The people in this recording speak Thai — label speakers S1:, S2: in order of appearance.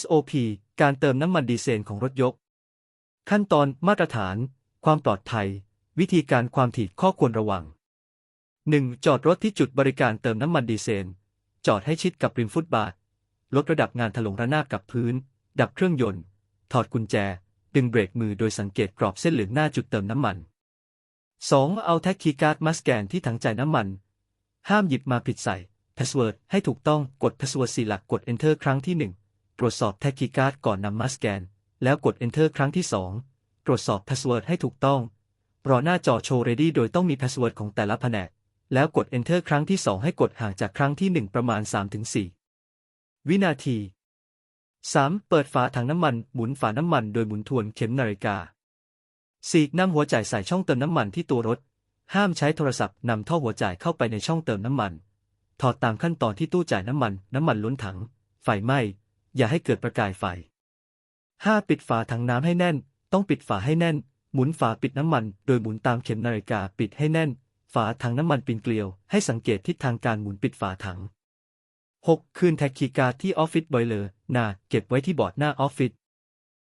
S1: SOP การเติมน้ำมันดีเซลของรถยก ขั้นตอนมาตรฐาน ความปลอดภัย วิธีการความถี่ข้อควรระวัง 1. จอดรถที่จุดบริการเติมน้ำมันดีเซล จอดให้ชิดกับริมฟุตบาท ลดระดับงานถลงระนาบกับพื้น ดับเครื่องยนต์ ถอดกุญแจ ดึงเบรกมือโดยสังเกตกรอบเส้นเหลืองหน้าจุดเติมน้ำมัน 2. เอาแท็กคีการ์ดมาสแกนที่ถังจ่ายน้ำมัน ห้ามหยิบมาผิดใส่ พาสเวิร์ดให้ถูกต้องกดพาสเวิร์ดสี่หลักกด Enter ครั้งที่ 1 ตรวจสอบแท็กคีย์การ์ดก่อนนำมาสแกน แล้วกด Enter ครั้งที่ 2 ตรวจสอบพาสเวิร์ดให้ถูกต้อง รอหน้าจอโชว์ ready โดยต้องมีพาสเวิร์ดของแต่ละแผนก แล้วกด Enter ครั้งที่ 2 ให้กดห่างจากครั้งที่ 1 ประมาณ 3-4 วินาที 3. เปิดฝาถังน้ำมัน หมุนฝาน้ำมันโดยหมุนทวนเข็มนาฬิกา 4. นำหัวจ่ายใส่ช่องเติมน้ำมันที่ตัวรถ ห้ามใช้โทรศัพท์นำท่อหัวจ่ายเข้าไปในช่องเติมน้ำมัน ถอดตามขั้นตอนที่ตู้จ่ายน้ำมัน น้ำมันล้นถัง ไฟไหม้ อย่าให้เกิดประกายไฟ 5. ปิดฝาถังน้ำให้แน่น ต้องปิดฝาให้แน่น หมุนฝาปิดน้ำมัน โดยหมุนตามเข็มนาฬิกาปิดให้แน่น ฝาถังน้ำมันปินเกลียว ให้สังเกตทิศทางการหมุนปิดฝาถัง 6. คืนแท็กคีการ์ดที่ออฟฟิศบอยเลอร์นาเก็บไว้ที่บอร์ดหน้าออฟฟิศ